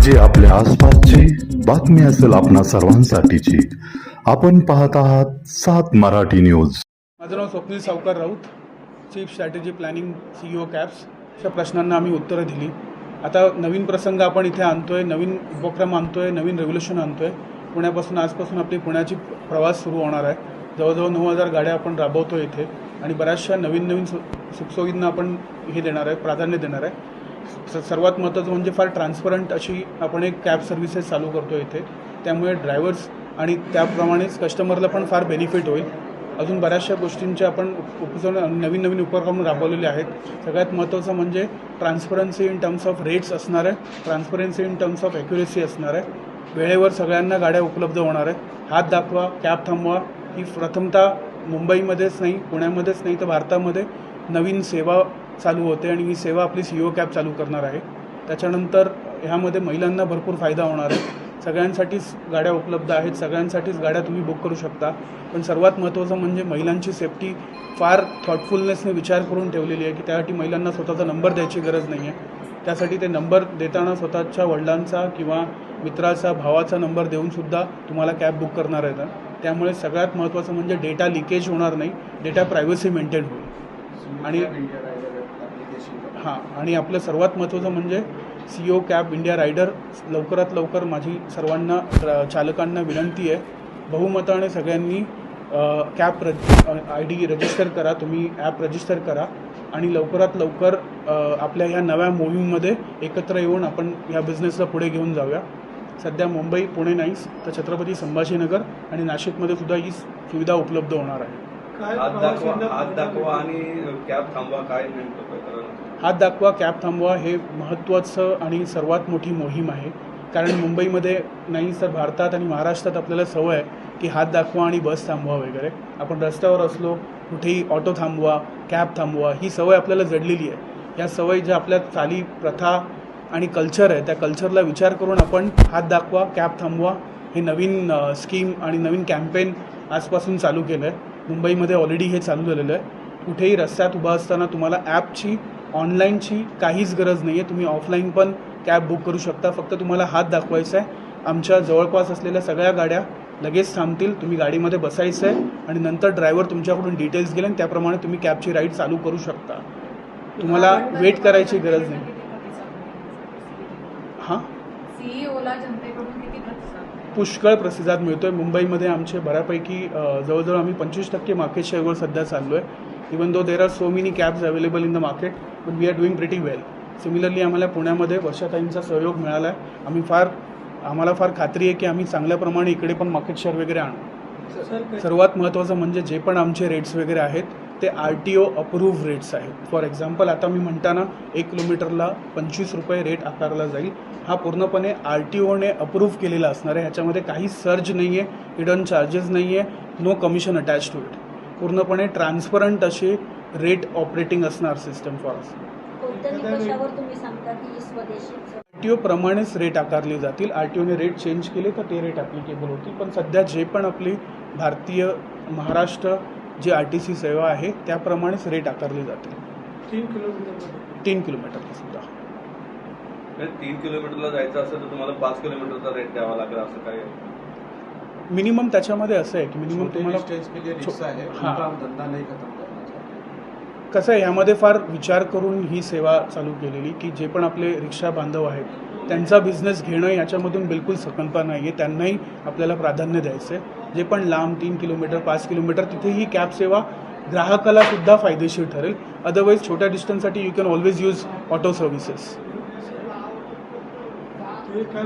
म्हणजे आपल्या आसपासची बातमी असेल आपणा सर्वांसाठीची. आपण पाहत आहात सात मराठी न्यूज. माझं नाव Swapnil Savkar Raut chief strategy planning C O cabs अशा प्रश्नांना आम्ही उत्तरं दिली. आता नवीन प्रसंग आपण इथे आणतोय नवीन उपक्रम आणतोय नवीन रेव्होल्युशन आणतोय. पुण्यापासून आजपासून आपली पुण्याची प्रवास सुरू होणार आहे. जवळजवळ नऊ हजार गाड्या आपण राबवतो इथे. आणि बऱ्याचशा नवीन नवीन सु सुखसोयींना आपण हे देणार आहे प्राधान्य देणार आहे. सर्वात महत्त्वाचं म्हणजे फार ट्रान्सपरंट अशी आपण एक कॅब सर्व्हिसेस चालू करतो इथे. त्यामुळे ड्रायव्हर्स आणि त्याप्रमाणेच कस्टमरला पण फार बेनिफिट होईल. अजून बऱ्याचशा गोष्टींचे आपण उप- उपक्रम नवीन नवीन उपक्रम राबवलेले आहेत. सगळ्यात महत्त्वाचं म्हणजे transparency in terms of rates असणार आहे. Transparency in terms of accuracy असणार आहे. वेळेवर सगळ्यांना गाड्या उपलब्ध होणार आहे हात दाखवा कॅब थांबवा. ही प्रथमतः मुंबईमध्येच नाही पुण्यामध्येच नाही तर भारतामध्ये नवीन सेवा चालू होते आणि ही सेवा आपली सी ओ कॅब चालू करणार आहे. त्याच्यानंतर ह्यामध्ये महिलांना भरपूर फायदा होणार आहे. सगळ्यांसाठीच गाड्या उपलब्ध आहेत. सगळ्यांसाठीच गाड्या तुम्ही बुक करू शकता. पण सर्वात महत्त्वाचं म्हणजे महिलांची सेफ्टी फार थॉटफुलनेसने विचार करून ठेवलेली आहे की त्यासाठी महिलांना स्वतःचा नंबर द्यायची गरज नाही आहे त्यासाठी ते नंबर देताना स्वतःच्या वडिलांचा किंवा मित्राचा भावाचा नंबर देऊनसुद्धा तुम्हाला कॅब बुक करणार आहेत. त्यामुळे सगळ्यात महत्त्वाचं म्हणजे डेटा लिकेज होणार नाही. डेटा प्रायव्हसी मेंटेन होईल. आणि हां आणि आपलं सर्वात महत्त्वाचं म्हणजे C O cab India rider लवकरात लवकर माझी सर्वांना चालकांना विनंती आहे. बहुमताने सगळ्यांनी कॅब रज आय डी रजिस्टर करा तुम्ही ॲप रजिस्टर करा आणि लवकरात लवकर आपल्या ह्या नव्या मोहीममध्ये एकत्र येऊन आपण ह्या बिझनेसला पुढे घेऊन जाऊया. सध्या मुंबई पुणे नाहीच तर छत्रपती संभाजीनगर आणि नाशिकमध्ये सुद्धा ही सुविधा उपलब्ध होणार आहे. हात दाखवा हात दाखवा आणि कॅब थांबवा काय नेमकं हात? दाखवा कॅब थांबवा हे महत्त्वाचं आणि सर्वात मोठी मोहीम आहे. कारण मुंबईमध्ये नाही तर भारतात आणि महाराष्ट्रात आपल्याला सवय आहे की हात दाखवा आणि बस थांबवा वगैरे. आपण रस्त्यावर असलो कुठेही ऑटो थांबवा कॅब थांबवा ही सवय आपल्याला जडलेली आहे. या सवयी ज्या आपल्या चाली प्रथा आणि कल्चर आहे त्या कल्चरला विचार करून आपण हात दाखवा कॅब थांबवा हे नवीन स्कीम आणि नवीन कॅम्पेन आजपासून चालू केलं आहे मुंबईमध्ये ऑलरेडी हे चालू झालेलं आहे. कुठेही रस्त्यात उभा असताना तुम्हाला ॲपची ऑनलाईनची काहीच गरज नाही आहे तुम्ही ऑफलाईन पण कॅब बुक करू शकता. फक्त तुम्हाला हात दाखवायचा आहे. आमच्या जवळपास असलेल्या सगळ्या गाड्या लगेच थांबतील. तुम्ही गाडीमध्ये बसायचं आहे आणि नंतर ड्रायव्हर तुमच्याकडून डिटेल्स गेले आणि त्याप्रमाणे तुम्ही कॅबची राईड चालू करू शकता. तुम्हाला वेट करायची गरज नाही. हां? पुष्कळ प्रतिसाद मिळतो आहे मुंबईमध्ये आमचे बऱ्यापैकी जवळजवळ आम्ही पंचवीस टक्के मार्केट शेअरवर सध्या चाललो आहे even though there are so many cabs available in the market but we are doing pretty well similarly आम्हाला पुण्यामध्ये वर्षाताईंचा सहयोग मिळाला आहे आम्ही फार आम्हाला फार खात्री आहे की आम्ही चांगल्या प्रमाणे इकडे पण मार्केट शेअर वगैरे आणू. सर्वात महत्त्वाचं म्हणजे जे पण आमचे रेट्स वगैरे आहेत ते R T O approve rates आहेत. फॉर एक्झाम्पल आता मी म्हणताना एक किलोमीटरला पंचवीस रुपये रेट आकारला जाईल. हा पूर्णपणे आर टी ओने अप्रूव्ह केलेला असणार आहे. ह्याच्यामध्ये काही सर्ज नाही आहे हिडन चार्जेस नाही आहे no commission attach to it पूर्णपणे ट्रान्सपरंट असे रेट ऑपरेटिंग असणार सिस्टम फॉर अस कोणत्या निकषावर तुम्ही सांगता की स्वदेशी आर टी ओप्रमाणेच रेट आकारले जातील. आर टी ओने रेट चेंज केले तर ते रेट ॲप्लिकेबल होतील. पण सध्या जे पण आपली भारतीय Maharashtra G R T C सेवा आहे त्याप्रमाणेच रेट आकारले जातील तीन किलोमीटर तीन किलोमीटरला सुद्धा. म्हणजे तीन किलोमीटरला जायचं असेल तर तुम्हाला पाच किलोमीटरचा रेट द्यावा लागेल असं काय? मिनिमम त्याच्यामध्ये असं आहे की मिनिमम तुम्हाला चाहते कसं आहे ह्यामध्ये फार विचार करून ही सेवा चालू केलेली की जे पण आपले रिक्षा बांधव आहेत त्यांचा बिझनेस घेणं याच्यामधून बिलकुल सकल्पना नाही आहे त्यांनाही आपल्याला प्राधान्य द्यायचं आहे जे पण लांब तीन किलोमीटर पाच किलोमीटर तिथे ही कॅब सेवा ग्राहकाला सुद्धा फायदेशीर ठरेल. अदरवाईज छोट्या डिस्टन्ससाठी you can always use auto services काय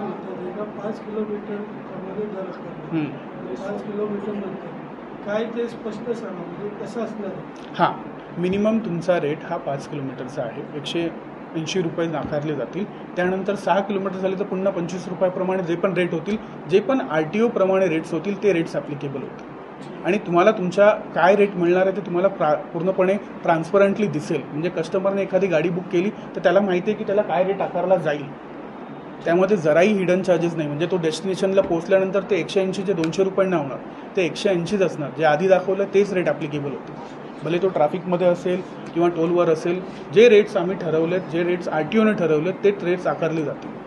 पाच किलोमीटर ते स्पष्ट सांगा म्हणजे कसं असणार? आहे? हां. मिनिमम तुमचा रेट हा पाच किलोमीटरचा आहे. एकशे ऐंशी रुपये नाकारले जातील. त्यानंतर सहा किलोमीटर झाले तर पुन्हा पंचवीस रुपयाप्रमाणे जे पण रेट होतील जे पण आर टी ओप्रमाणे रेट्स होतील ते रेट्स ॲप्लिकेबल होतील. आणि तुम्हाला तुमच्या काय रेट मिळणार आहे ते तुम्हाला प्रा पूर्णपणे ट्रान्सपरंटली दिसेल. म्हणजे कस्टमरने एखादी गाडी बुक केली तर त्याला माहिती आहे की त्याला काय रेट आकारला जाईल. त्यामध्ये जराही हिडन चार्जेस नाही. म्हणजे तो डेस्टिनेशनला पोहोचल्यानंतर ते एकशे ऐंशीचे दोनशे रुपयांना होणार. ते एकशे ऐंशीच असणार. जे आधी दाखवलं तेच रेट ॲप्लिकेबल होते भले तो ट्रॅफिकमध्ये असेल किंवा टोलवर असेल जे रेट्स आम्ही ठरवलेत जे रेट्स आर टी ओने ठरवलेत ते रेट्स आकारले जातील.